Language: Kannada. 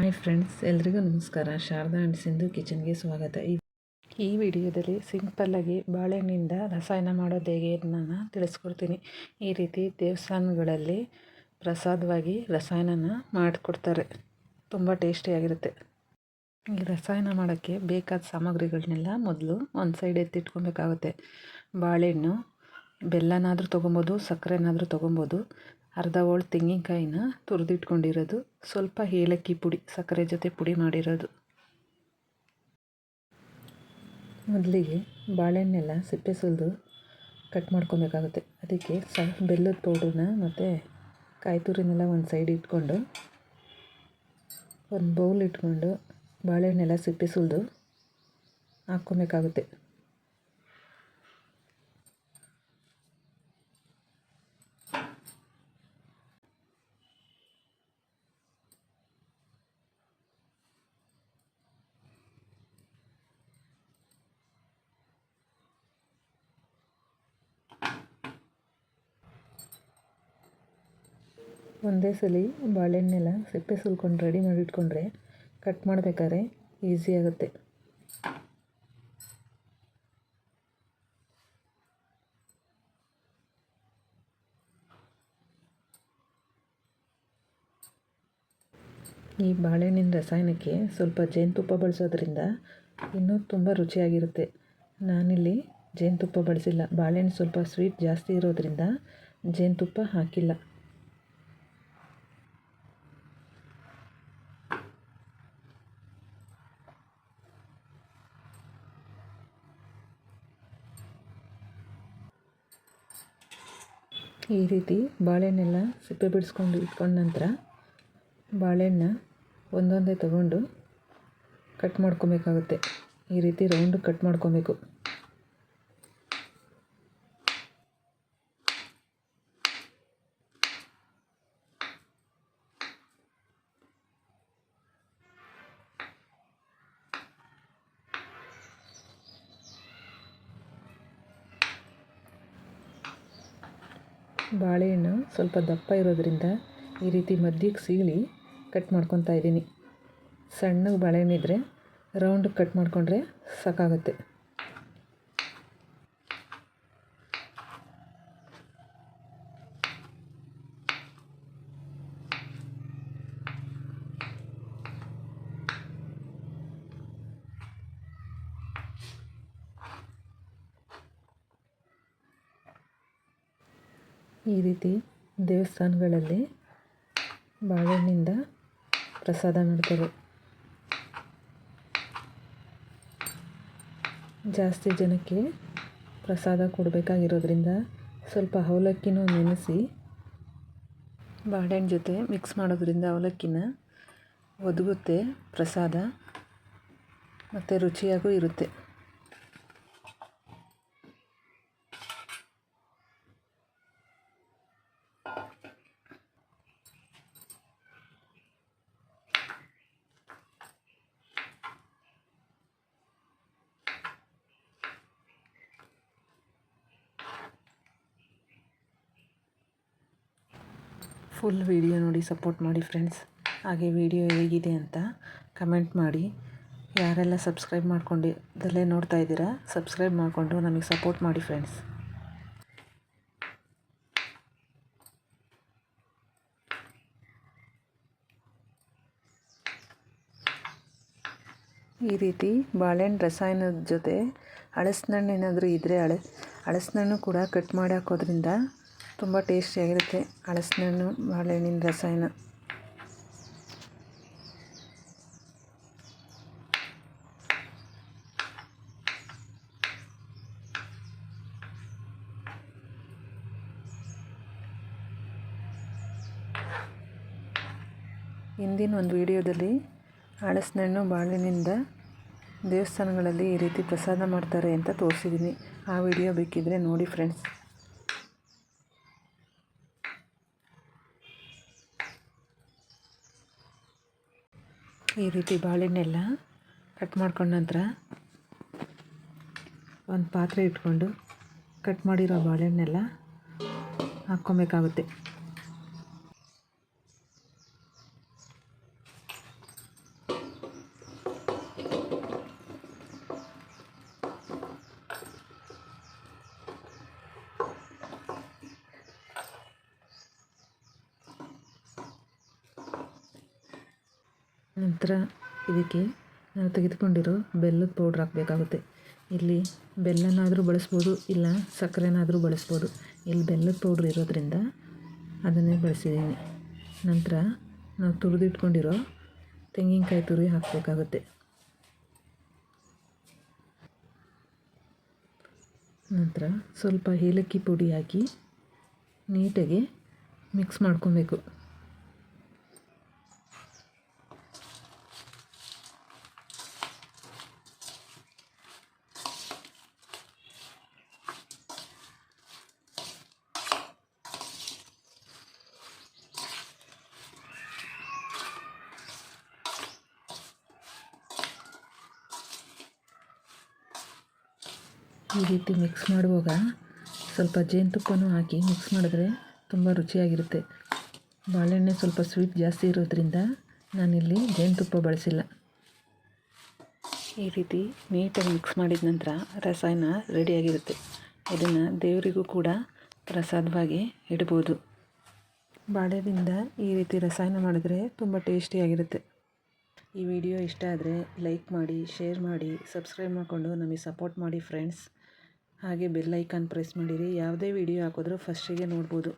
ಹಾಯ್ ಫ್ರೆಂಡ್ಸ್ ಎಲ್ರಿಗೂ ನಮಸ್ಕಾರ. ಶಾರದಾ ಆ್ಯಂಡ್ ಸಿಂಧು ಕಿಚನ್ಗೆ ಸ್ವಾಗತ. ಈ ಈ ವಿಡಿಯೋದಲ್ಲಿ ಸಿಂಪಲ್ಲಾಗಿ ಬಾಳೆಹಣ್ಣಿಂದ ರಸಾಯನ ಮಾಡೋದು ಹೇಗೆ ನಾನು ತಿಳಿಸ್ಕೊಡ್ತೀನಿ. ಈ ರೀತಿ ದೇವಸ್ಥಾನಗಳಲ್ಲಿ ಪ್ರಸಾದವಾಗಿ ರಸಾಯನನ ಮಾಡಿಕೊಡ್ತಾರೆ. ತುಂಬ ಟೇಸ್ಟಿಯಾಗಿರುತ್ತೆ ಈ ರಸಾಯನ ಮಾಡೋಕ್ಕೆ ಬೇಕಾದ ಸಾಮಗ್ರಿಗಳನ್ನೆಲ್ಲ ಮೊದಲು ಒಂದು ಸೈಡ್ ಎತ್ತಿಟ್ಕೊಬೇಕಾಗುತ್ತೆ. ಬಾಳೆಹಣ್ಣು ಬೆಲ್ಲನಾದರೂ ತೊಗೊಬೋದು, ಸಕ್ಕರೆನಾದರೂ ತೊಗೊಬೋದು. ಅರ್ಧ ಹೋಳು ತೆಂಗಿನಕಾಯಿನ ತುರಿದಿಟ್ಕೊಂಡಿರೋದು. ಸ್ವಲ್ಪ ಏಲಕ್ಕಿ ಪುಡಿ, ಸಕ್ಕರೆ ಜೊತೆ ಪುಡಿ ಮಾಡಿರೋದು. ಮೊದಲಿಗೆ ಬಾಳೆಹಣ್ಣೆಲ್ಲ ಸಿಪ್ಪೆ ಸುಲಿದು ಕಟ್ ಮಾಡ್ಕೊಬೇಕಾಗುತ್ತೆ. ಅದಕ್ಕೆ ಸ, ಬೆಲ್ಲದ ಪೌಡ್ರನ್ನ ಮತ್ತು ಕಾಯಿ ತುರಿನೆಲ್ಲ ಒಂದು ಸೈಡ್ ಇಟ್ಕೊಂಡು, ಒಂದು ಬೌಲ್ ಇಟ್ಕೊಂಡು ಬಾಳೆಹಣ್ಣೆಲ್ಲ ಸಿಪ್ಪೆ ಸುಲಿದು ಹಾಕ್ಕೊಬೇಕಾಗುತ್ತೆ. ಒಂದೇ ಸಲ ಬಾಳೆಹಣ್ಣೆಲ್ಲ ಸಿಪ್ಪೆ ಸುಲ್ಕೊಂಡು ರೆಡಿ ಮಾಡಿ ಇಟ್ಕೊಂಡ್ರೆ ಕಟ್ ಮಾಡಬೇಕಾದ್ರೆ ಈಸಿ ಆಗುತ್ತೆ. ಈ ಬಾಳೆಹಣ್ಣಿನ ರಸಾಯನಕ್ಕೆ ಸ್ವಲ್ಪ ಜೇನುತುಪ್ಪ ಬಳಸೋದ್ರಿಂದ ಇನ್ನೂ ತುಂಬ ರುಚಿಯಾಗಿರುತ್ತೆ. ನಾನಿಲ್ಲಿ ಜೇನುತುಪ್ಪ ಬಳಸಿಲ್ಲ. ಬಾಳೆಹಣ್ಣು ಸ್ವಲ್ಪ ಸ್ವೀಟ್ ಜಾಸ್ತಿ ಇರೋದ್ರಿಂದ ಜೇನುತುಪ್ಪ ಹಾಕಿಲ್ಲ. ಈ ರೀತಿ ಬಾಳೆಹಣ್ಣೆಲ್ಲ ಸಿಪ್ಪೆ ಬಿಡಿಸ್ಕೊಂಡು ಇಟ್ಕೊಂಡ ನಂತರ ಬಾಳೆಹಣ್ಣ ಒಂದೊಂದೇ ತಗೊಂಡು ಕಟ್ ಮಾಡ್ಕೊಬೇಕಾಗುತ್ತೆ. ಈ ರೀತಿ ರೌಂಡ್ ಕಟ್ ಮಾಡ್ಕೊಬೇಕು. ಬಾಳೆಹಣ್ಣು ಸ್ವಲ್ಪ ದಪ್ಪ ಇರೋದರಿಂದ ಈ ರೀತಿ ಮಧ್ಯಕ್ಕೆ ಸೀಳಿ ಕಟ್ ಮಾಡ್ಕೊತಾ ಇದ್ದೀನಿ. ಸಣ್ಣಗೆ ಬಾಳೆಹಣ್ಣಿದ್ರೆ ರೌಂಡ್ ಕಟ್ ಮಾಡಿಕೊಂಡ್ರೆ ಸಾಕಾಗುತ್ತೆ. ಈ ರೀತಿ ದೇವಸ್ಥಾನಗಳಲ್ಲಿ ಬಾಳೆಹಣ್ಣಿಂದ ಪ್ರಸಾದ ಮಾಡ್ತಾರೆ. ಜಾಸ್ತಿ ಜನಕ್ಕೆ ಪ್ರಸಾದ ಕೊಡಬೇಕಾಗಿರೋದ್ರಿಂದ ಸ್ವಲ್ಪ ಅವಲಕ್ಕಿನೂ ನೆನೆಸಿ ಬಾಳೆಹಣ್ಣು ಜೊತೆ ಮಿಕ್ಸ್ ಮಾಡೋದ್ರಿಂದ ಅವಲಕ್ಕಿನ ಒದಗುತ್ತೆ ಪ್ರಸಾದ, ಮತ್ತು ರುಚಿಯಾಗೂ ಇರುತ್ತೆ. ಫುಲ್ ವಿಡಿಯೋ ನೋಡಿ ಸಪೋರ್ಟ್ ಮಾಡಿ ಫ್ರೆಂಡ್ಸ್ ಹಾಗೆ ವಿಡಿಯೋ ಹೇಗಿದೆ ಅಂತ ಕಮೆಂಟ್ ಮಾಡಿ. ಯಾರೆಲ್ಲ ಸಬ್ಸ್ಕ್ರೈಬ್ ಮಾಡ್ಕೊಂಡಿದ್ದಲ್ಲೇ ನೋಡ್ತಾ ಇದ್ದೀರಾ ಸಬ್ಸ್ಕ್ರೈಬ್ ಮಾಡಿಕೊಂಡು ನಮಗೆ ಸಪೋರ್ಟ್ ಮಾಡಿ ಫ್ರೆಂಡ್ಸ್ ಈ ರೀತಿ ಬಾಳೆಹಣ್ಣು ರಸಾಯನದ ಜೊತೆ ಹಳಸಿನಣ್ಣು ಏನಾದರೂ ಇದ್ದರೆ ಹಳೆ ಹಳಸಿನಣ್ಣು ಕೂಡ ಕಟ್ ಮಾಡಿ ಹಾಕೋದ್ರಿಂದ ತುಂಬ ಟೇಸ್ಟಿಯಾಗಿರುತ್ತೆ ಹಳಸಿನಣ್ಣು ಬಾಳೆಹಣ್ಣಿನ ರಸಾಯನ. ಹಿಂದಿನ ಒಂದು ವಿಡಿಯೋದಲ್ಲಿ ಹಳಸಿನಣ್ಣು ಬಾಳೆಹಣ್ಣಿಂದ ದೇವಸ್ಥಾನಗಳಲ್ಲಿ ಈ ರೀತಿ ಪ್ರಸಾದ ಮಾಡ್ತಾರೆ ಅಂತ ತೋರಿಸಿದ್ದೀನಿ. ಆ ವಿಡಿಯೋ ಬೇಕಿದ್ದರೆ ನೋಡಿ ಫ್ರೆಂಡ್ಸ್ ಈ ರೀತಿ ಬಾಳೆಹಣ್ಣೆಲ್ಲ ಕಟ್ ಮಾಡ್ಕೊಂಡ ನಂತರ ಒಂದು ಪಾತ್ರೆ ಇಟ್ಕೊಂಡು ಕಟ್ ಮಾಡಿರೋ ಬಾಳೆಹಣ್ಣೆಲ್ಲ ಹಾಕ್ಕೊಬೇಕಾಗುತ್ತೆ. ನಂತರ ಇದಕ್ಕೆ ನಾವು ತೆಗೆದುಕೊಂಡಿರೋ ಬೆಲ್ಲದ ಪೌಡ್ರ್ ಹಾಕಬೇಕಾಗುತ್ತೆ. ಇಲ್ಲಿ ಬೆಲ್ಲನಾದರೂ ಬಳಸ್ಬೋದು, ಇಲ್ಲ ಸಕ್ಕರೆನಾದರೂ ಬಳಸ್ಬೋದು. ಇಲ್ಲಿ ಬೆಲ್ಲದ ಪೌಡ್ರ್ ಇರೋದ್ರಿಂದ ಅದನ್ನೇ ಬಳಸಿದ್ದೀನಿ. ನಂತರ ನಾವು ತುರಿದಿಟ್ಕೊಂಡಿರೋ ತೆಂಗಿನಕಾಯಿ ತುರಿ ಹಾಕಬೇಕಾಗುತ್ತೆ. ನಂತರ ಸ್ವಲ್ಪ ಏಲಕ್ಕಿ ಪುಡಿ ಹಾಕಿ ನೀಟಾಗಿ ಮಿಕ್ಸ್ ಮಾಡ್ಕೊಬೇಕು. ಈ ರೀತಿ ಮಿಕ್ಸ್ ಮಾಡುವಾಗ ಸ್ವಲ್ಪ ಜೇನುತುಪ್ಪನೂ ಹಾಕಿ ಮಿಕ್ಸ್ ಮಾಡಿದ್ರೆ ತುಂಬ ರುಚಿಯಾಗಿರುತ್ತೆ. ಬಾಳೆಹಣ್ಣೆ ಸ್ವಲ್ಪ ಸ್ವೀಟ್ ಜಾಸ್ತಿ ಇರೋದ್ರಿಂದ ನಾನಿಲ್ಲಿ ಜೇನುತುಪ್ಪ ಬಳಸಿಲ್ಲ. ಈ ರೀತಿ ನೀಟಾಗಿ ಮಿಕ್ಸ್ ಮಾಡಿದ ನಂತರ ರಸಾಯನ ರೆಡಿಯಾಗಿರುತ್ತೆ ಇದನ್ನು ದೇವರಿಗೂ ಕೂಡ ಪ್ರಸಾದವಾಗಿ ಇಡ್ಬೋದು ಬಾಳೆದಿಂದ ಈ ರೀತಿ ರಸಾಯನ ಮಾಡಿದ್ರೆ ತುಂಬ ಟೇಸ್ಟಿಯಾಗಿರುತ್ತೆ ಈ ವಿಡಿಯೋ ಇಷ್ಟ ಆದರೆ ಲೈಕ್ ಮಾಡಿ ಶೇರ್ ಮಾಡಿ ಸಬ್ಸ್ಕ್ರೈಬ್ ಮಾಡಿಕೊಂಡು ನಮಗೆ ಸಪೋರ್ಟ್ ಮಾಡಿ ಫ್ರೆಂಡ್ಸ್ ಹಾಗೆ ಬೆಲ್ ಐಕಾನ್ ಪ್ರೆಸ್ ಮಾಡಿರಿ. ಯಾವುದೇ ವಿಡಿಯೋ ಹಾಕಿದ್ರೂ ಫಸ್ಟಿಗೆ ನೋಡ್ಬೋದು.